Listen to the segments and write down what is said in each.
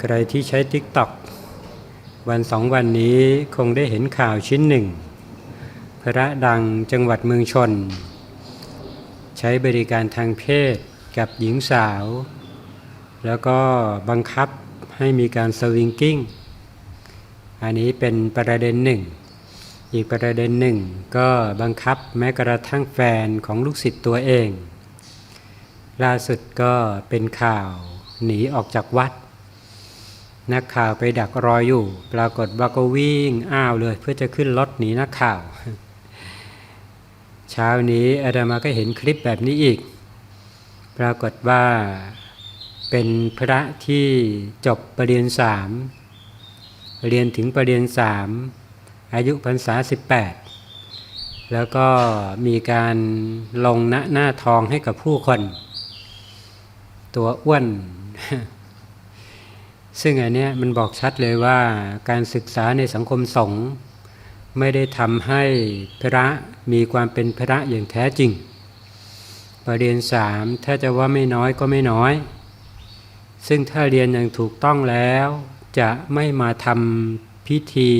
ใครที่ใช้ TikTok วันสองวันนี้คงได้เห็นข่าวชิ้นหนึ่ง พระดังจังหวัดเมืองชน ใช้บริการทางเพศกับหญิงสาว แล้วก็บังคับให้มีการสวิงกิ้ง อันนี้เป็นประเด็นหนึ่ง อีกประเด็นหนึ่ง ก็บังคับแม้กระทั่งแฟนของลูกศิษย์ตัวเอง ล่าสุดก็เป็นข่าวหนีออกจากวัด นักข่าวไปดักรออยู่ ปรากฏว่าก็วิ่งอ้าวเลย เพื่อจะขึ้นรถหนีนักข่าว เช้านี้อาดามาก็เห็นคลิปแบบนี้อีก ปรากฏว่าเป็นพระที่จบประเรียนสามเรียนถึงประเรียนสามอายุพรรษา 18 แล้วก็มีการลงหน้าหน้าทองให้กับผู้คน ตัวอ้วน ซึ่งอันเนี้ยมันบอกชัดเลยว่าการศึกษาในสังคมสงฆ์ไม่ได้ทำให้พระมีความเป็นพระอย่างแท้จริง ประเด็นสามถ้าจะว่าไม่น้อยก็ไม่น้อย ซึ่งถ้าเรียนอย่างถูกต้องแล้ว จะไม่มาทำพิธี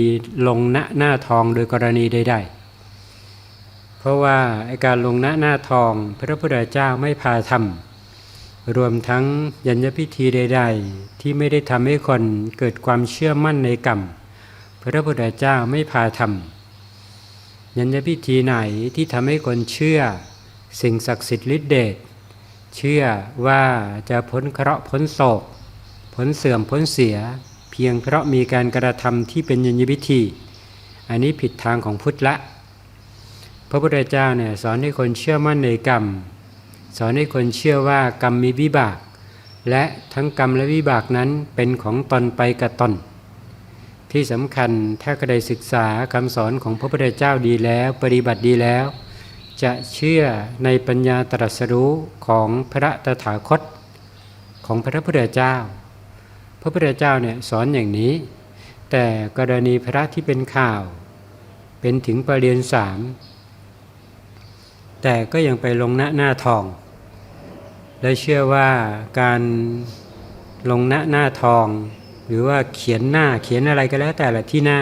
ลงหน้าหน้าทองโดยกรณีใดๆ เพราะว่าการลงหน้าหน้าทองพระพุทธเจ้าไม่พาทำ รวมทั้งยัญญพิธีใด ๆ ที่ไม่ได้ทำให้คนเกิดความเชื่อมั่นในกรรม พระพุทธเจ้าไม่พาทำยัญญพิธีไหนที่ทำให้คนเชื่อ สิ่งศักดิ์สิทธิ์ฤทธิเดชเชื่อว่าจะพ้นเคราะห์พ้นโศกพ้นเสื่อมพ้นเสีย เพียงเพราะมีการกระทำที่เป็นยัญญพิธี อันนี้ผิดทางของพุทธละ พระพุทธเจ้าเนี่ยสอนให้คนเชื่อมั่นในกรรม สอนให้คนเชื่อว่ากรรมมีวิบาก และทั้งกรรมและวิบากนั้นเป็นของตนไปกับตน ที่สำคัญถ้าใครศึกษาคำสอนของพระพุทธเจ้าดีแล้วปฏิบัติดีแล้ว จะเชื่อในปัญญาตรัสรู้ของพระตถาคต ของพระพุทธเจ้า พระพุทธเจ้าเนี่ยสอนอย่างนี้ แต่กรณีพระที่เป็นข่าว เป็นถึงประเรียนสาม แต่ก็ยังไปลงหน้าหน้าทอง และเชื่อว่าการลงหน้าหน้าทอง หรือว่าเขียนหน้าเขียนอะไรก็แล้วแต่ละที่หน้า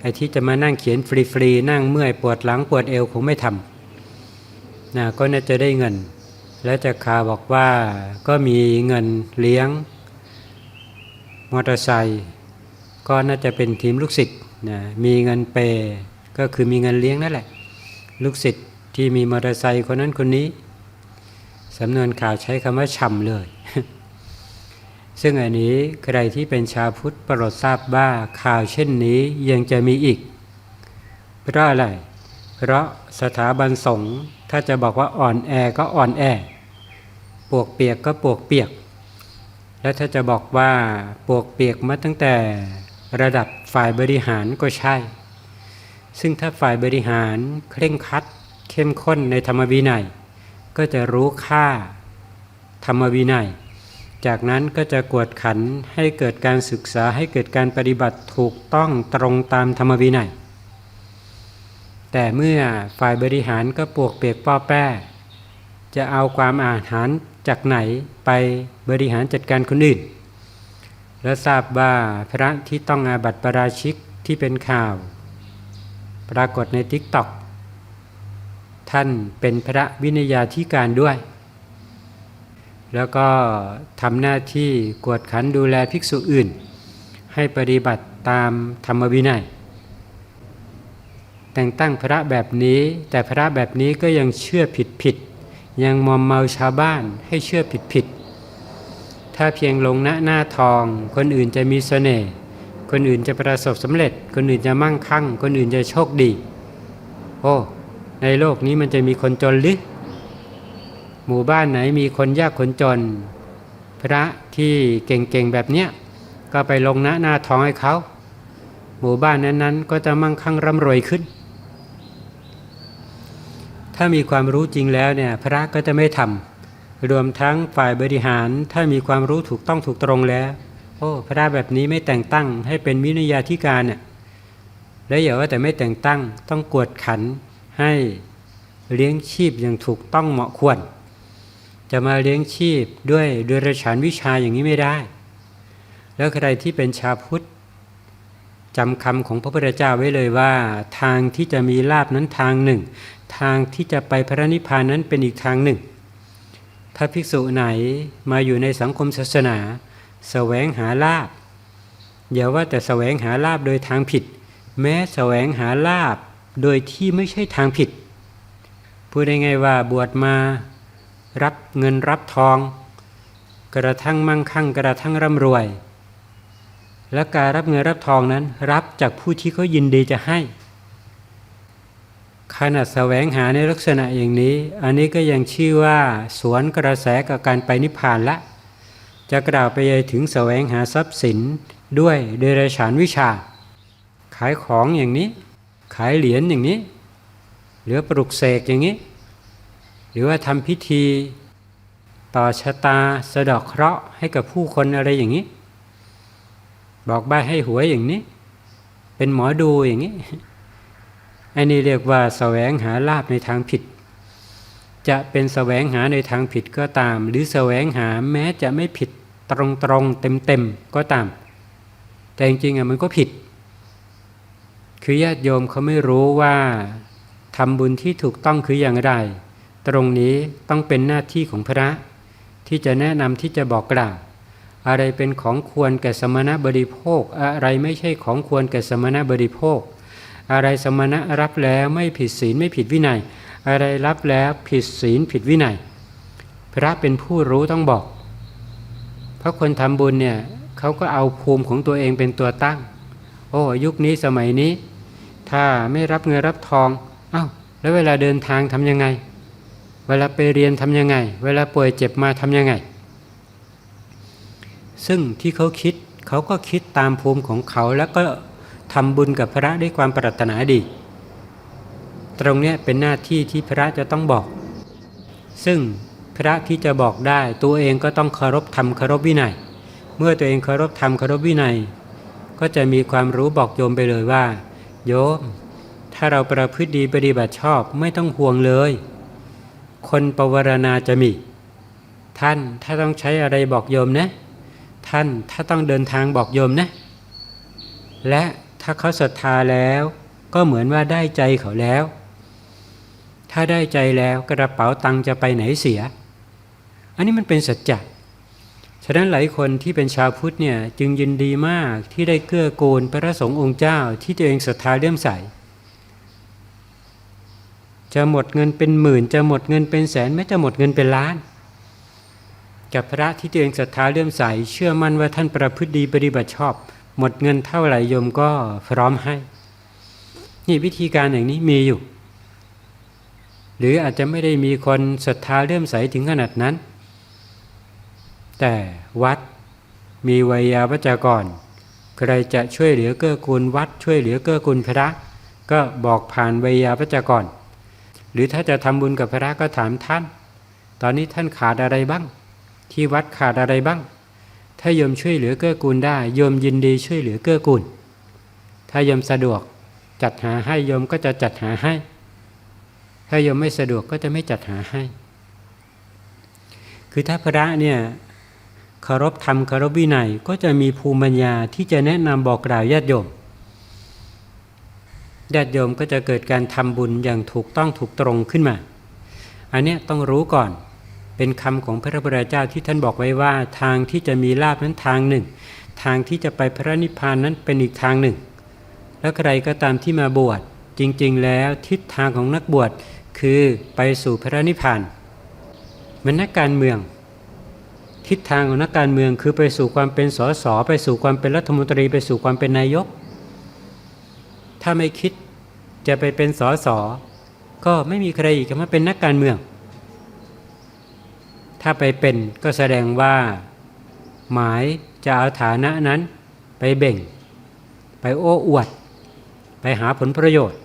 ไอ้ที่จะมานั่งเขียนฟรีๆนั่งเมื่อยปวดหลังปวดเอวคงไม่ทำนะก็น่าจะได้เงิน และจากข่าบอกว่าก็มีเงินเลี้ยง มอเตอร์ไซค์ก็น่าจะเป็นทีมลูกศิษย์นะมีเงินเปย์ก็คือมีเงินเลี้ยงนั่นแหละ ลูกศิษย์ ที่มีมอเตอร์ไซค์คนนั้นคนนี้สำนวนข่าวใช้คำว่าฉ่ำเลย ซึ่งอันนี้ใครที่เป็นชาวพุทธปรดทราบว่าข่าวเช่นนี้ยังจะมีอีก เพราะอะไร เพราะสถาบันสงฆ์ถ้าจะบอกว่าอ่อนแอก็อ่อนแอ ปวกเปียกก็ปวกเปียก และถ้าจะบอกว่าปวกเปียกมาตั้งแต่ระดับฝ่ายบริหารก็ใช่ ซึ่งถ้าฝ่ายบริหารเคร่งคัด เข้มข้นในธรรมวินัย ก็จะรู้ค่าธรรมวินัย จากนั้นก็จะกวดขันให้เกิดการศึกษาให้เกิดการปฏิบัติถูกต้องตรงตามธรรมวินัย แต่เมื่อฝ่ายบริหารก็ปวกเปียกป้อแป้ จะเอาความอาหารจากไหนไปบริหารจัดการคนอื่น และทราบว่าพระที่ต้องอาบัติปราชิกที่เป็นข่าว ปรากฏในทิกตอก ท่านเป็นพระวินยาธิการด้วย แล้วก็ทำหน้าที่กวดขันดูแลภิกษุอื่น ให้ปฏิบัติตามธรรมวินัย แต่งตั้งพระแบบนี้แต่พระแบบนี้ก็ยังเชื่อผิดผิดยังมอมเมาชาวบ้านให้เชื่อผิดผิดถ้าเพียงลงหน้าหน้าทอง คนอื่นจะมีเสน่ห์คนอื่นจะประสบสำเร็จ คนอื่นจะมั่งคั่ง คนอื่นจะโชคดี โอ้ ในโลกนี้มันจะมีคนจนหรือหมู่บ้านไหนมีคนยากคนจน พระที่เก่งๆแบบเนี้ยก็ไปลงหน้าหน้าท้องให้เขา หมู่บ้านนั้นๆ ก็จะมั่งคั่งร่ำรวยขึ้น ถ้ามีความรู้จริงแล้วเนี่ยพระก็จะไม่ทำรวมทั้งฝ่ายบริหารถ้ามีความรู้ถูกต้องถูกตรงแล้วโอ้พระแบบนี้ไม่แต่งตั้งให้เป็นวินยาธิการน่ะและอย่าว่าแต่ไม่แต่งตั้งต้องกวดขัน ให้เลี้ยงชีพอย่างถูกต้องเหมาะควร จะมาเลี้ยงชีพด้วยด้วยรฉานวิชาอย่างนี้ไม่ได้ แล้วใครที่เป็นชาวพุทธจำคำของพระพุทธเจ้าไว้เลยว่า ทางที่จะมีลาบนั้นทางหนึ่ง ทางที่จะไปพระนิพพานนั้นเป็นอีกทางหนึ่ง ถ้าภิกษุไหนมาอยู่ในสังคมศาสนาแสวงหาลาบอย่าว่าแต่แสวงหาลาบโดยทางผิด แม้แสวงหาลาบ โดยที่ไม่ใช่ทางผิด พูดได้ไงว่าบวชมารับเงินรับทอง กระทั่งมั่งคั่งกระทั่งร่ำรวย และการรับเงินรับทองนั้น รับจากผู้ที่เขายินดีจะให้ขนาดแสวงหาในลักษณะอย่างนี้ อันนี้ก็ยังชื่อว่า สวนกระแสกับการไปนิพพานละ จะกล่าวไปยถึงแสวงหาทรัพย์สินด้วยเดรัจฉานวิชา ขายของอย่างนี้ายเหรียญอย่างนี้ หรือปลุกเสกอย่างนี้ หรือว่าทำพิธีต่อชะตาสะดอกเคราะห์ให้กับผู้คนอะไรอย่างนี้ บอกใบให้หวยอย่างนี้ เป็นหมอดูอย่างนี้อันนี้เรียกว่าแสวงหาลาบในทางผิด จะเป็นแสวงหาในทางผิดก็ตาม หรือแสวงหาแม้จะไม่ผิดตรงตรงเต็มเต็มๆก็ตาม แต่จริงๆอะมันก็ผิด คือญาติโยมเขาไม่รู้ว่าทำบุญที่ถูกต้องคืออย่างไร ตรงนี้ต้องเป็นหน้าที่ของพระ ที่จะแนะนำที่จะบอกกล่าวอะไรเป็นของควรแก่สมณบริโภค อะไรไม่ใช่ของควรแก่สมณบริโภค อะไรสมณะรับแล้วไม่ผิดศีลไม่ผิดวินัย อะไรรับแล้วผิดศีลผิดวินัย พระเป็นผู้รู้ต้องบอก เพราะคนทำบุญเนี่ยเขาก็เอาภูมิของตัวเองเป็นตัวตั้ง โอ้ยุคนี้สมัยนี้ ถ้าไม่รับเงินรับทองอา้าวแล้วเวลาเดินทางทำยังไง เวลาไปเรียนทำยังไง เวลาป่วยเจ็บมาทำยังไง ซึ่งที่เขาคิดเขาก็คิดตามภูมิของเขาแล้วก็ทำบุญกับพระด้วยความปรารถนาดี ตรงนี้เป็นหน้าที่ที่พระจะต้องบอก ซึ่งพระที่จะบอกได้ตัวเองก็ต้องเคารพธรรมเคารพวินัย เมื่อตัวเองเคารพธรรมเคารพวินัย ก็จะมีความรู้บอกโยมไปเลยว่า โยม ถ้าเราประพฤติดีปฏิบัติชอบไม่ต้องห่วงเลย คนปวารณาจะมี ท่านถ้าต้องใช้อะไรบอกโยมนะ ท่านถ้าต้องเดินทางบอกโยมนะ และถ้าเขาศรัทธาแล้วก็เหมือนว่าได้ใจเขาแล้ว ถ้าได้ใจแล้วกระเป๋าตังค์จะไปไหนเสีย อันนี้มันเป็นสัจจะ ฉะนั้นหลายคนที่เป็นชาวพุทธเนี่ยจึงยินดีมากที่ได้เกื้อกูลพระสงฆ์องค์เจ้าที่ตัวเองศรัทธาเลื่อมใส จะหมดเงินเป็นหมื่น จะหมดเงินเป็นแสนไม่จะหมดเงินเป็นล้าน กับพระที่ตัวเองศรัทธาเลื่อมใส เชื่อมั่นว่าท่านประพฤติดีปฏิบัติชอบ หมดเงินเท่าไหร่โยมก็พร้อมให้ นี่วิธีการอย่างนี้มีอยู่ หรืออาจจะไม่ได้มีคนศรัทธาเลื่อมใสถึงขนาดนั้น แต่วัดมีวิยาวัจกรใครจะช่วยเหลือเกื้อกูลวัดช่วยเหลือเกื้อกูลพระ ก็บอกผ่านวิยาวัจกร หรือถ้าจะทำบุญกับพระก็ถามท่าน ตอนนี้ท่านขาดอะไรบ้าง ที่วัดขาดอะไรบ้าง ถ้าโยมช่วยเหลือเกื้อกูลได้โยมยินดีช่วยเหลือเกื้อกูล ถ้าโยมสะดวกจัดหาให้โยมก็จะจัดหาให้ ถ้าโยมไม่สะดวกก็จะไม่จัดหาให้ คือถ้าพระเนี่ย คารพธรรมเคารพวินัยก็จะมีภูมิปัญญาที่จะแนะนำบอกกล่าวญาติโยมญาติโยมก็จะเกิดการทำบุญอย่างถูกต้องถูกตรงขึ้นมา อันนี้ต้องรู้ก่อนเป็นคำของพระพุทธเจ้าที่ท่านบอกไว้ว่าทางที่จะมีลาบนั้นทางหนึ่ง ทางที่จะไปพระนิพพานนั้นเป็นอีกทางหนึ่ง แล้วใครก็ตามที่มาบวชจริง ๆ แล้วทิศทางของนักบวชคือไปสู่พระนิพพานมันนักการเมือง ทิศทางของนักการเมืองคือไปสู่ความเป็นสสไปสู่ความเป็นรัฐมนตรี ไปสู่ความเป็นนายก ถ้าไม่คิดจะไปเป็นสสก็ไม่มีใครอีกมาเป็นนักการเมือง ถ้าไปเป็นก็แสดงว่า หมายจะเอาฐานะนั้นไปเบ่ง ไปโอ้อวด ไปหาผลประโยชน์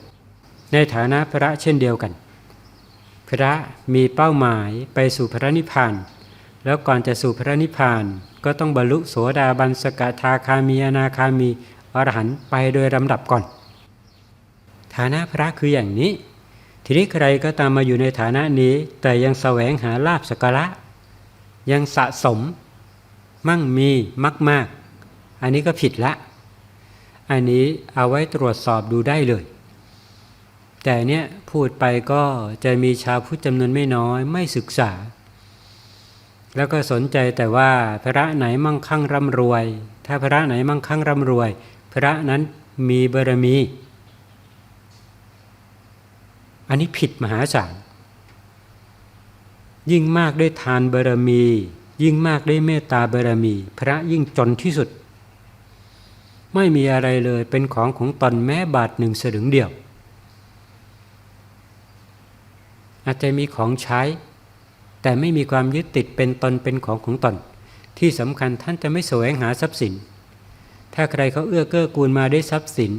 ในฐานะพระเช่นเดียวกัน พระมีเป้าหมายไปสู่พระนิพพาน แล้วก่อนจะสู่พระนิพพาน ก็ต้องบรรลุโสดาบันสกทาคามีอนาคามีอรหันต์ไปโดยลำดับก่อน ฐานะพระคืออย่างนี้ ทีนี้ใครก็ตามมาอยู่ในฐานะนี้ แต่ยังแสวงหาลาบสกการะ ยังสะสม มั่งมีมากมากอันนี้ก็ผิดละ อันนี้เอาไว้ตรวจสอบดูได้เลย แต่เนี้ยพูดไปก็จะมีชาวพุทธจำนวนไม่น้อยไม่ศึกษา แล้วก็สนใจแต่ว่าพระไหนมั่งคั่งร่ำรวย ถ้าพระไหนมั่งคั่งร่ำรวย พระนั้นมีบารมี อันนี้ผิดมหาศาลยิ่งมากด้วยทานบารมี ยิ่งมากด้วยเมตตาบารมี พระยิ่งจนที่สุด ไม่มีอะไรเลยเป็นของของตนแม้บาทหนึ่งสลึงเดียว อาจจะมีของใช้ แต่ไม่มีความยึดติดเป็นตนเป็นของของตน ที่สำคัญท่านจะไม่แสวงหาทรัพย์สิน ถ้าใครเขาเอื้อเกื้อกูลมาได้ทรัพย์สิน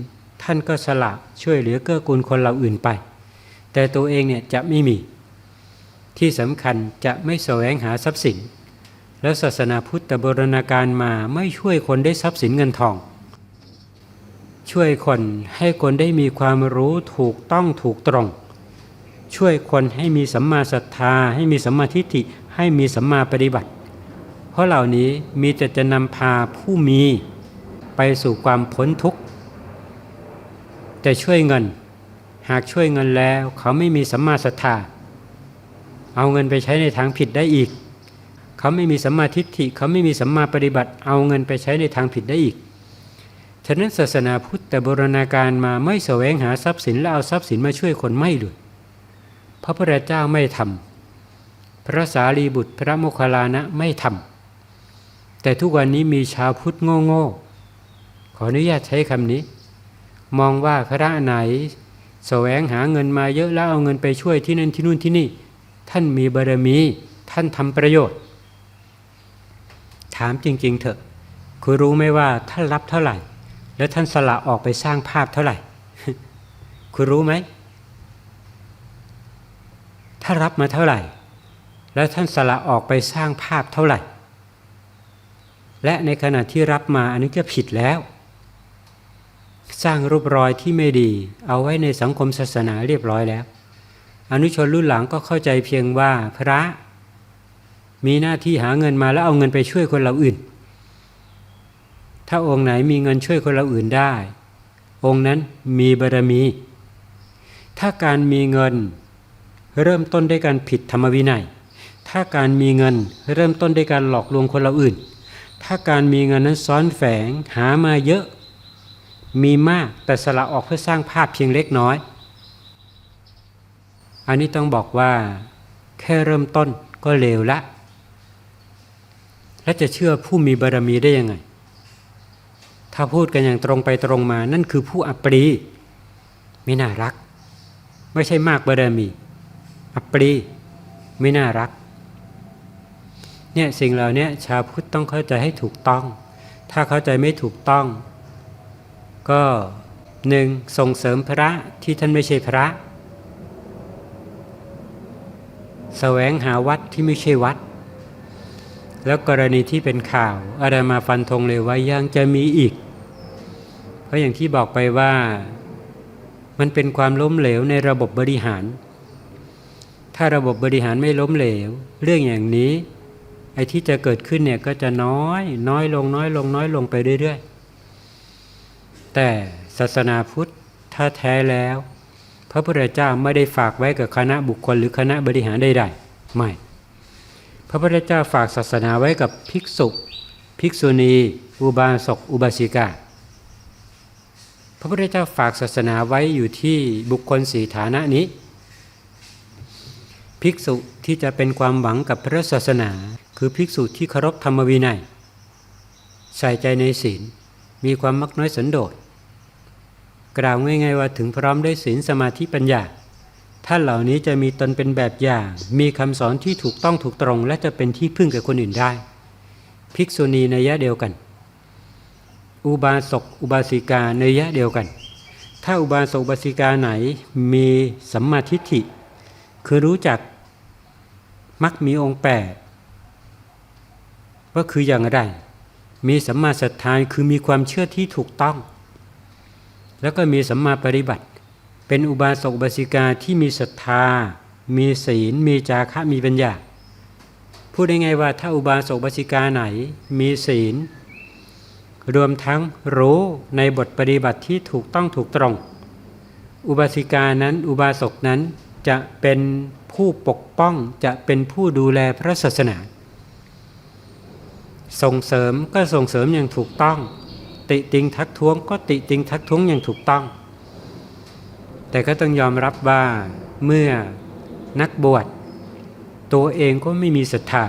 ท่านก็สละช่วยเหลือเกื้อกูลคนเราอื่นไป แต่ตัวเองเนี่ยจะไม่มี ที่สำคัญจะไม่แสวงหาทรัพย์สิน แล้วศาสนาพุทธบรณาการมาไม่ช่วยคนได้ทรัพย์สินเงินทอง ช่วยคนให้คนได้มีความรู้ถูกต้องถูกตรง ช่วยคนให้มีสัมมาศรัทธา ให้มีสัมมาทิฏฐิให้มีสัมมาปฏิบัติ เพราะเหล่านี้มีแต่จะนำพาผู้มีไปสู่ความพ้นทุกข์แต่ช่วยเงิน หากช่วยเงินแล้วเขาไม่มีสัมมาศรัทธา เอาเงินไปใช้ในทางผิดได้อีก เขาไม่มีสัมมาทิฏฐิ เขาไม่มีสัมมาปฏิบัติ เอาเงินไปใช้ในทางผิดได้อีกฉะนั้นศาสนาพุทธแต่โบราณการมาไม่แสวงหาทรัพย์สินและเอาทรัพย์สินมาช่วยคนไม่เลย พระพุทธเจ้าไม่ทำพระสารีบุตรพระโมคคัลลานะไม่ทำแต่ทุกวันนี้มีชาวพุทธโง่ๆขออนุญาตใช้คำนี้ มองว่าพระไหนแสวงหาเงินมาเยอะแล้วเอาเงินไปช่วยที่นั่นที่นู่นที่นี่ ท่านมีบารมีท่านทำประโยชน์ ถามจริง ๆ เถอะคุณรู้ไหมว่าท่านรับเท่าไหร่ แล้วท่านสละออกไปสร้างภาพเท่าไหร่ คุณรู้ไหม ถ้ารับมาเท่าไหร่ แล้วท่านสละออกไปสร้างภาพเท่าไหร่ และในขณะที่รับมาอันนี้ก็ผิดแล้ว สร้างรูปรอยที่ไม่ดี เอาไว้ในสังคมศาสนาเรียบร้อยแล้ว อนุชนรุ่นหลังก็เข้าใจเพียงว่าพระมีหน้าที่หาเงินมาแล้วเอาเงินไปช่วยคนเราอื่น ถ้าองค์ไหนมีเงินช่วยคนเราอื่นได้ องค์นั้นมีบารมี ถ้าการมีเงิน เริ่มต้นด้วยการผิดธรรมวินัย ถ้าการมีเงินเริ่มต้นด้วยการหลอกลวงคนเราอื่น ถ้าการมีเงินนั้นซ้อนแฝงหามาเยอะ มีมากแต่สละออกเพื่อสร้างภาพเพียงเล็กน้อย อันนี้ต้องบอกว่า แค่เริ่มต้นก็เลวละ และจะเชื่อผู้มีบารมีได้ยังไง ถ้าพูดกันอย่างตรงไปตรงมานั่นคือผู้อัปรีไม่น่ารัก ไม่ใช่มากบารมี อัปรีไม่น่ารักเนี่ยสิ่งเหล่านี้ชาวพุทธต้องเข้าใจให้ถูกต้อง ถ้าเข้าใจไม่ถูกต้อง ก็หนึ่งส่งเสริมพระที่ท่านไม่ใช่พระแสวงหาวัดที่ไม่ใช่วัด แล้วกรณีที่เป็นข่าวอาดามาฟันธงเลยว่ายังจะมีอีก เพราะอย่างที่บอกไปว่ามันเป็นความล้มเหลวในระบบบริหาร ถ้าระบบบริหารไม่ล้มเหลว เรื่องอย่างนี้ ไอ้ที่จะเกิดขึ้นเนี่ยก็จะน้อย น้อยลงน้อยลงน้อยลงไปเรื่อยๆ แต่ศาสนาพุทธถ้าแท้แล้ว พระพุทธเจ้าไม่ได้ฝากไว้กับคณะบุคคลหรือคณะบริหารใดๆไม่ พระพุทธเจ้าฝากศาสนาไว้กับภิกษุภิกษุณี อุบาสกอุบาสิกาพระพุทธเจ้าฝากศาสนาไว้อยู่ที่บุคคลสีฐานะนี้ ภิกษุที่จะเป็นความหวังกับพระศาสนา คือภิกษุที่เคารพธรรมวินัย ใส่ใจในศีล มีความมักน้อยสันโดษกล่าวง่ายๆว่าถึงพร้อมด้วยศีลสมาธิปัญญาท่านเหล่านี้จะมีตนเป็นแบบอย่าง มีคำสอนที่ถูกต้องถูกตรง และจะเป็นที่พึ่งแกับคนอื่นได้ ภิกษุณีในยะเดียวกัน อุบาสกอุบาสิกาในยะเดียวกัน ถ้าอุบาสกอุบาสิกาไหนมีสัมมาทิฏฐิ คือรู้จัก มักมีองค์แปดว่าคืออย่างไร มีสัมมาศรัทธาคือมีความเชื่อที่ถูกต้อง แล้วก็มีสัมมาปฏิบัติ เป็นอุบาสกบาสิกาที่มีศรัทธา มีศีล มีจาคะมีปัญญา พูดได้ไงว่าถ้าอุบาสกบาสิกาไหน มีศีล รวมทั้งรู้ในบทปฏิบัติที่ถูกต้องถูกตรง อุบาสิกานั้นอุบาสกนั้นจะเป็น ผู้ปกป้องจะเป็นผู้ดูแลพระศาสนา ส่งเสริมก็ส่งเสริมอย่างถูกต้อง ติติงทักท้วงก็ติติงทักท้วงอย่างถูกต้อง แต่ก็ต้องยอมรับว่าเมื่อนักบวชตัวเองก็ไม่มีศรัทธา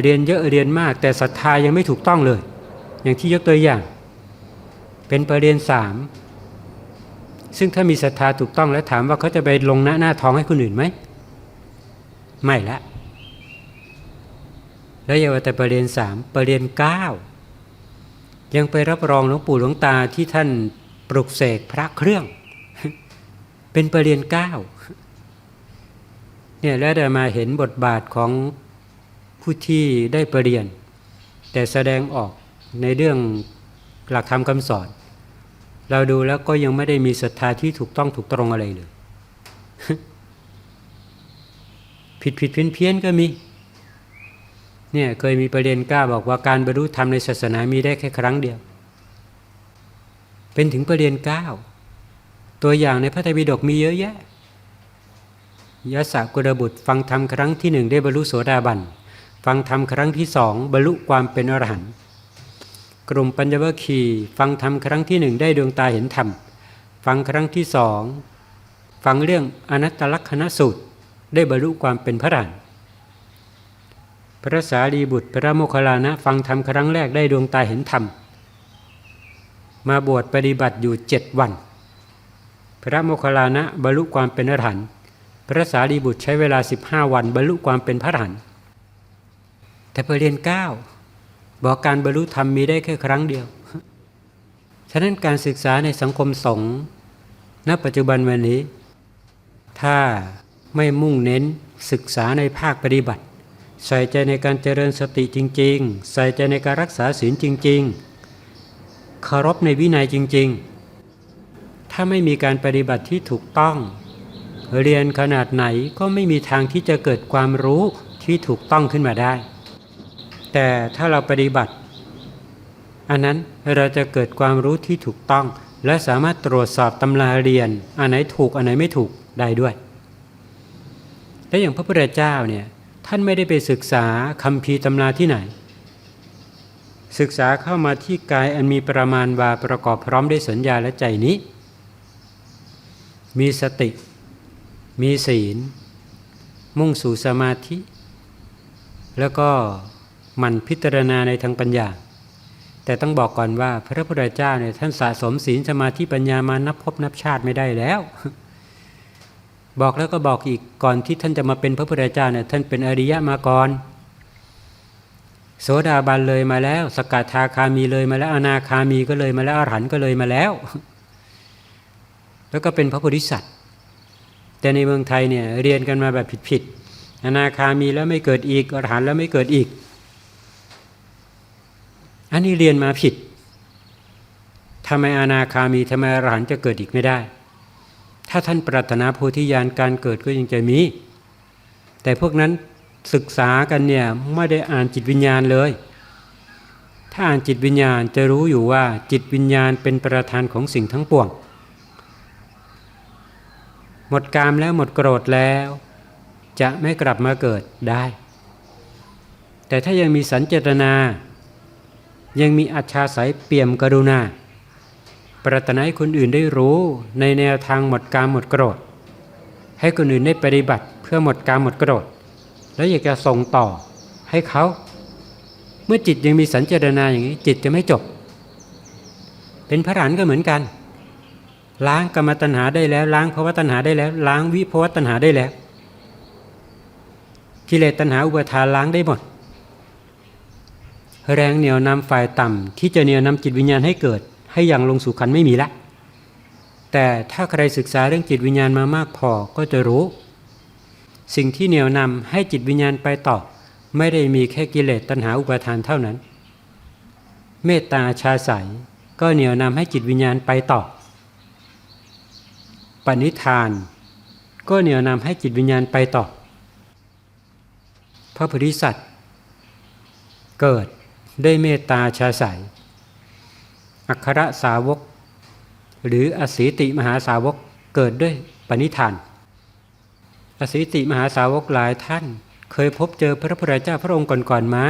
เรียนเยอะเรียนมาก แต่ศรัทธายังไม่ถูกต้องเลย อย่างที่ยกตัวอย่าง เป็นประเด็นสาม ซึ่งถ้ามีศรัทธาถูกต้องแล้วถามว่าเขาจะไปลงหน้าหน้าท้องให้คนอื่นไหม ไม่ละ แล้วอย่าว่าแต่ประเด็นสามประเด็นเก้ายังไปรับรองหลวงปู่หลวงตาที่ท่านปลุกเสกพระเครื่อง เป็นประเด็นเก้าเนี่ยแล้วเดี๋ยวมาเห็นบทบาทของผู้ที่ได้ประเรียน แต่แสดงออกในเรื่องหลักธรรมคำสอน เราดูแล้วก็ยังไม่ได้มีศรัทธาที่ถูกต้องถูกตรงอะไรเลย ผิดผิดเพี้ยนเพี้ยนก็มี เนี่ยเคยมีประเด็นกล้าบอกว่าการบรรลุธรรมในศาสนามีได้แค่ครั้งเดียว เป็นถึงประเด็นเก้าตัวอย่างในพระไตรปิฎกมีเยอะแยะยะสะกุลบุตรฟังธรรมครั้งที่หนึ่งได้บรรลุโสดาบัน ฟังธรรมครั้งที่สองบรรลุความเป็นอรหันต์ กลุ่มปัญญวคีฟังธรรมครั้งที่หนึ่งได้ดวงตาเห็นธรรม ฟังครั้งที่สองฟังเรื่องอนัตตลักษณสูตรได้บรรลุความเป็นพระอรหันต์พระสารีบุตรพระโมคคัลลานะฟังธรรมครั้งแรกได้ดวงตาเห็นธรรม มาบวชปฏิบัติอยู่เจ็ดวัน พระโมคคัลลานะบรรลุความเป็นอรหันต์พระสารีบุตรใช้เวลา 15 วันบรรลุความเป็นพระอรหันต์แต่ประเด็นเก้า บอกการบรรลุธรรมมีได้แค่ครั้งเดียว ฉะนั้นการศึกษาในสังคมสงฆ์ณปัจจุบันวันนี้ ถ้าไม่มุ่งเน้นศึกษาในภาคปฏิบัติ ใส่ใจในการเจริญสติจริง ๆ ใส่ใจในการรักษาศีลจริง ๆ เคารพในวินัยจริง ๆ ถ้าไม่มีการปฏิบัติที่ถูกต้อง เรียนขนาดไหนก็ไม่มีทางที่จะเกิดความรู้ที่ถูกต้องขึ้นมาได้ แต่ถ้าเราปฏิบัติ อันนั้นเราจะเกิดความรู้ที่ถูกต้อง และสามารถตรวจสอบตำราเรียน อันไหนถูกอันไหนไม่ถูกได้ด้วย และอย่างพระพุทธเจ้าเนี่ยท่านไม่ได้ไปศึกษาคำพีตำราที่ไหน ศึกษาเข้ามาที่กายอันมีประมาณวาประกอบพร้อมด้วยสัญญาและใจนี้ มีสติ มีศีล มุ่งสู่สมาธิ แล้วก็ มันพิจารณาในทางปัญญา แต่ต้องบอกก่อนว่าพระพุทธเจ้าเนี่ยท่านสะสมศีลสมาธิปัญญามานับพบนับชาติไม่ได้แล้ว บอกแล้วก็บอกอีกก่อนที่ท่านจะมาเป็นพระพุทธเจ้าเนี่ยท่านเป็นอริยะมาก่อนโสดาบันเลยมาแล้ว สกทาคามีเลยมาแล้วอนาคามีก็เลยมาแล้วอรหันต์ก็เลยมาแล้ว แล้วก็เป็นพระโพธิสัตว์แต่ในเมืองไทยเนี่ยเรียนกันมาแบบผิดๆอนาคามีแล้วไม่เกิดอีกอรหันต์แล้วไม่เกิดอีก อันนี้เรียนมาผิดทำไมอนาคามีทำไมอรหันต์จะเกิดอีกไม่ได้ ถ้าท่านปรารถนาโพธิญาณการเกิดก็ยังจะมี แต่พวกนั้นศึกษากันเนี่ยไม่ได้อ่านจิตวิญญาณเลย ถ้าอ่านจิตวิญญาณจะรู้อยู่ว่าจิตวิญญาณเป็นประธานของสิ่งทั้งปวง หมดกามแล้วหมดโกรธแล้ว จะไม่กลับมาเกิดได้ แต่ถ้ายังมีสัญเจตนา ยังมีอัจฉาสัยเปี่ยมกรุณา ปรารถนาให้คนอื่นได้รู้ในแนวทางหมดกามหมดโกรธ ให้คนอื่นได้ปฏิบัติเพื่อหมดกามหมดโกรธ แล้วอยากจะส่งต่อให้เขา เมื่อจิตยังมีสัญจตนาอย่างนี้จิตจะไม่จบ เป็นพระหลานก็เหมือนกัน ล้างกรรมตัณหาได้แล้ว ล้างภาวะตัณหาได้แล้ว ล้างวิภาวะตัณหาได้แล้วกิเลสตัณหาอุปทานล้างได้หมด แรงเหนียวนำฝ่ายต่ำที่จะเหนียวนำจิตวิญญาณให้เกิด ให้อย่างลงสู่ขันไม่มีละ แต่ถ้าใครศึกษาเรื่องจิตวิญญาณมามากพอก็จะรู้ สิ่งที่เหนียวนำให้จิตวิญญาณไปต่อ ไม่ได้มีแค่กิเลสตัณหาอุปาทานเท่านั้น เมตตาชาใสก็เหนียวนำให้จิตวิญญาณไปต่อ ปณิธาน ก็เหนียวนำให้จิตวิญญาณไปต่อ พระโพธิสัตว์เกิด ได้เมตตาชาใสอัครสาวก หรืออสีติมหาสาวกเกิดด้วยปณิธาน อสีติมหาสาวกหลายท่าน เคยพบเจอพระพุทธเจ้าพระองค์ก่อนๆมา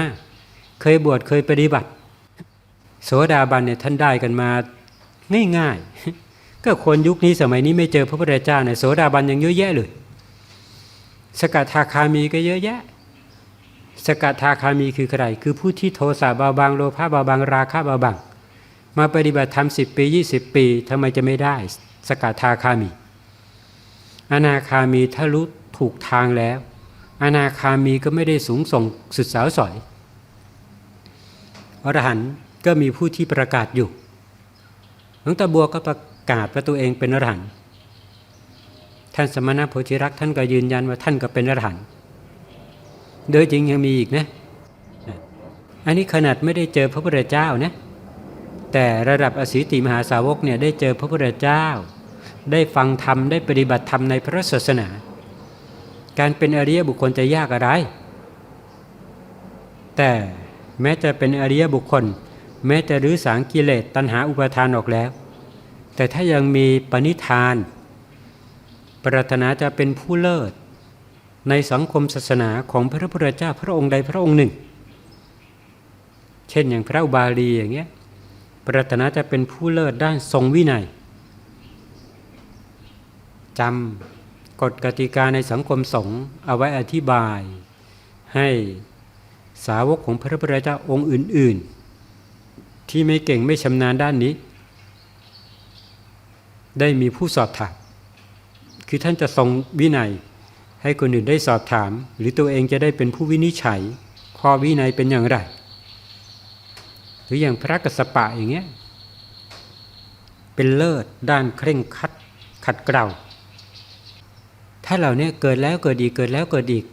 เคยบวชเคยปฏิบัติ โสดาบันเนี่ยท่านได้กันมาง่ายๆ ก็คนยุคนี้สมัยนี้ไม่เจอพระพุทธเจ้าเนี่ยโสดาบันยังเยอะแยะเลย สกทาคามีก็เยอะแยะ สกทาคามีคือใคร คือผู้ที่โทสะเบาบางโลภะเบาบางราคะเบาบาง มาปฏิบัติธรรมสิปี 20 ปีทำไมจะไม่ได้ สกทาคามี อนาคามีถ้ารู้ถูกทางแล้ว อนาคามีก็ไม่ได้สูงส่งสุดสาวสอยอรหันต์ก็มีผู้ที่ประกาศอยู่หลวงตาบัวก็ประกาศว่าตัวเองเป็นอรหันต์ท่านสมณะโพธิรักษ์ท่านก็ยืนยันว่าท่านก็เป็นอรหันต์ โดยจริงยังมีอีกนะอันนี้ขนาดไม่ได้เจอพระพุทธเจ้านะแต่ระดับอสีติมหาสาวกเนี่ยได้เจอพระพุทธเจ้า ได้ฟังธรรมได้ปฏิบัติธรรมในพระศาสนา การเป็นอริยบุคคลจะยากอะไร แต่แม้จะเป็นอริยบุคคล แม้จะรื้อสางกิเลสตัณหาอุปาทานออกแล้ว แต่ถ้ายังมีปณิธาน ปรารถนาจะเป็นผู้เลิศ ในสังคมศาสนาของพระพุทธเจ้าพระองค์ใดพระองค์หนึ่ง เช่นอย่างพระอุบาลีอย่างเงี้ยปรารถนาจะเป็นผู้เลิศด้านทรงวินัยจำกฎกติกาในสังคมสงฆ์เอาไว้อธิบายให้สาวกของพระพุทธเจ้าองค์อื่น ๆ ที่ไม่เก่งไม่ชำนาญด้านนี้ ได้มีผู้สอบถามคือท่านจะทรงวินัย ให้คนอื่นได้สอบถาม หรือตัวเองจะได้เป็นผู้วินิจฉัย ข้อวินัยเป็นอย่างไร หรืออย่างพระกสปะอย่างเงี้ยเป็นเลิศด้านเคร่งคัดขัดเกลาถ้าเหล่านี้เกิดแล้วเกิดอีกเกิดแล้วเกิดอีก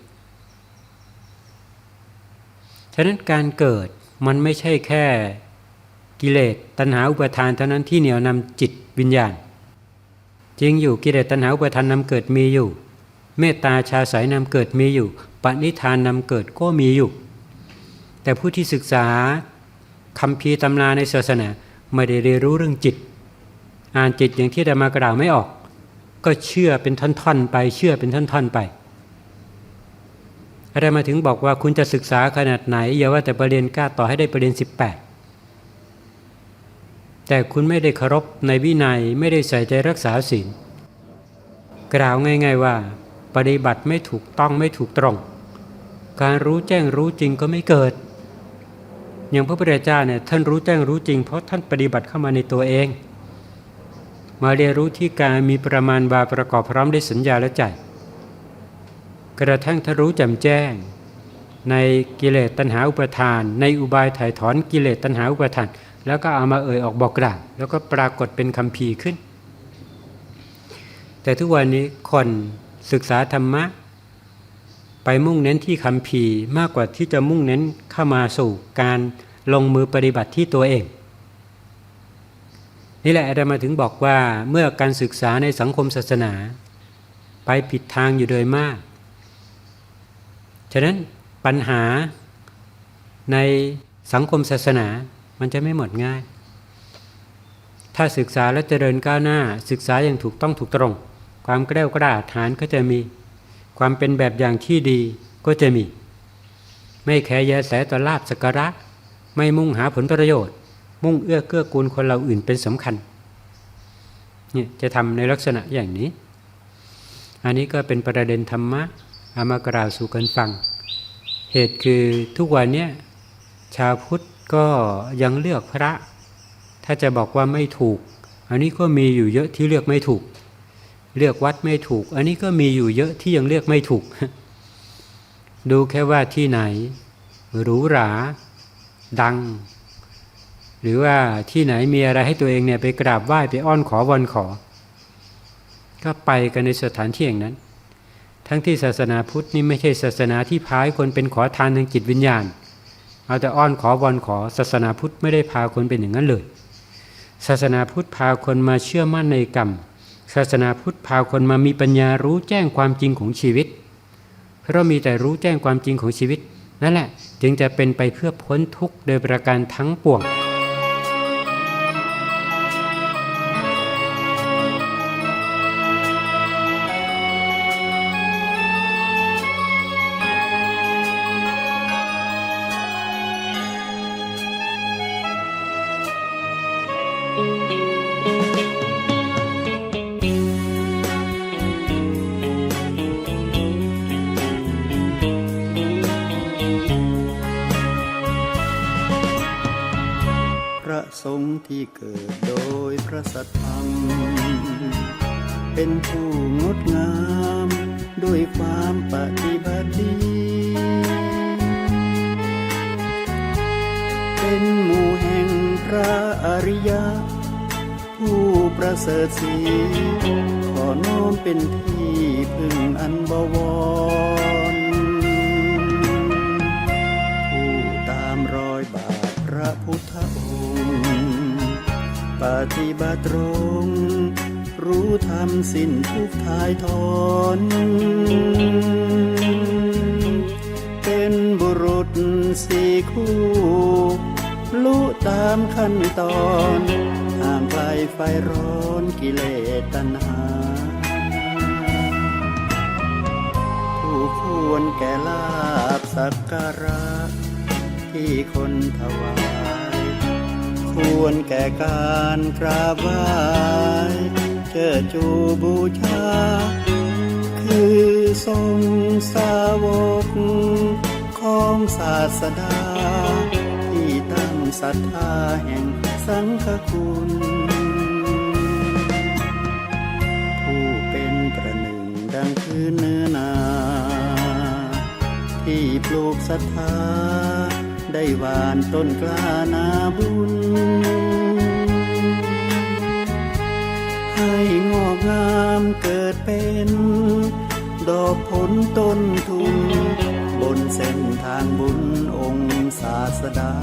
ฉะนั้นการเกิดมันไม่ใช่แค่กิเลสตัณหาอุปาทานเท่านั้นที่เหนี่ยวนำจิตวิญญาณจริงอยู่กิเลสตัณหาอุปาทานนำเกิดมีอยู่ เมตตาชาสายนำเกิดมีอยู่ปณิธานนำเกิดก็มีอยู่ แต่ผู้ที่ศึกษาคำพีตำราในศาสนาไม่ได้เรียนรู้เรื่องจิต อ่านจิตอย่างที่ได้มากล่าวไม่ออก ก็เชื่อเป็นท่อนๆ ไปเชื่อเป็นท่อนๆไปอะไรมาถึงบอกว่าคุณจะศึกษาขนาดไหนอย่าว่าแต่ประเด็นก้าต่อให้ได้ประเด็น 18 แต่คุณไม่ได้เคารพในวินัยไม่ได้ใส่ใจรักษาศีลกล่าวง่าย ๆว่า ปฏิบัติไม่ถูกต้องไม่ถูกตรง การรู้แจ้งรู้จริงก็ไม่เกิด อย่างพระพุทธเจ้าเนี่ยท่านรู้แจ้งรู้จริง เพราะท่านปฏิบัติเข้ามาในตัวเอง มาเรียนรู้ที่การมีประมาณบาประกอบพร้อมด้วยสัญญาและใจกระทั่งทรู้แจ่มแจ้ง ในกิเลสตัณหาอุปทาน ในอุบายถ่ายถอนกิเลสตัณหาอุปทาน แล้วก็เอามาเอ่ยออกบอกกล่าวแล้วก็ปรากฏเป็นคำพีขึ้น แต่ทุกวันนี้คน ศึกษาธรรมะ ไปมุ่งเน้นที่คำพีมากกว่าที่จะมุ่งเน้นเข้ามาสู่การลงมือปฏิบัติที่ตัวเอง นี่แหละอาจารย์มาถึงบอกว่าเมื่อการศึกษาในสังคมศาสนา ไปผิดทางอยู่โดยมาก ฉะนั้นปัญหาในสังคมศาสนามันจะไม่หมดง่าย ถ้าศึกษาและเจริญก้าวหน้าศึกษาอย่างถูกต้องถูกตรง ความแกล้วกล้าฐานก็จะมี ความเป็นแบบอย่างที่ดีก็จะมี ไม่แคร์แยแสต่อลาบสกกระ ไม่มุ่งหาผลประโยชน์ มุ่งเอื้อเกื้อกูลคนเราอื่นเป็นสำคัญเนี่ยจะทำในลักษณะอย่างนี้ อันนี้ก็เป็นประเด็นธรรมะเอามากล่าวสู่กันฟัง เหตุคือทุกวันนี้ชาวพุทธก็ยังเลือกพระ ถ้าจะบอกว่าไม่ถูก อันนี้ก็มีอยู่เยอะที่เลือกไม่ถูก เลือกวัดไม่ถูก อันนี้ก็มีอยู่เยอะที่ยังเลือกไม่ถูก ดูแค่ว่าที่ไหนหรูหรา ดัง หรือว่าที่ไหนมีอะไรให้ตัวเองเนี่ยไปกราบไหว้ไปอ้อนขอวอนขอ ก็ไปกันในสถานที่อย่างนั้น ทั้งที่ศาสนาพุทธนี่ไม่ใช่ศาสนาที่พายคนเป็นขอทานทางจิตวิญญาณ เอาแต่อ้อนขอวอนขอ ศาสนาพุทธไม่ได้พาคนเป็นอย่างนั้นเลย ศาสนาพุทธพาคนมาเชื่อมั่นในกรรม ศาสนาพุทธพาคนมามีปัญญารู้แจ้งความจริงของชีวิต เพราะมีแต่รู้แจ้งความจริงของชีวิต นั่นแหละจึงจะเป็นไปเพื่อพ้นทุกข์โดยประการทั้งปวง แห่งพระอริยะ ผู้ประเสริฐสีขอน้อมเป็นที่พึ่งอันบวร ผู้ตามรอยบาทพระพุทธองค์ ปฏิบัติตรง รู้ธรรมสิ้นทุกทายทอนเป็นบุรุษสี่คู่ รู้ตามขั้นตอนห่างไกลไฟร้อนกิเลสตัณหา ผู้ควรแก่ลาบสักการะ ที่คนถวาย ควรแก่การกราบไหว้เชิดจูบูชา คือทรงสาวกของศาสดา ศรัทธาแห่งสังฆคุณ ผู้เป็นประหนึ่งดังพื้นเนื้อนา ที่ปลูกศรัทธา ได้หวานต้นกล้านาบุญ ให้งอกงามเกิดเป็น ดอกผลต้นทุนบนเส้นทางบุญองค์ศาสดา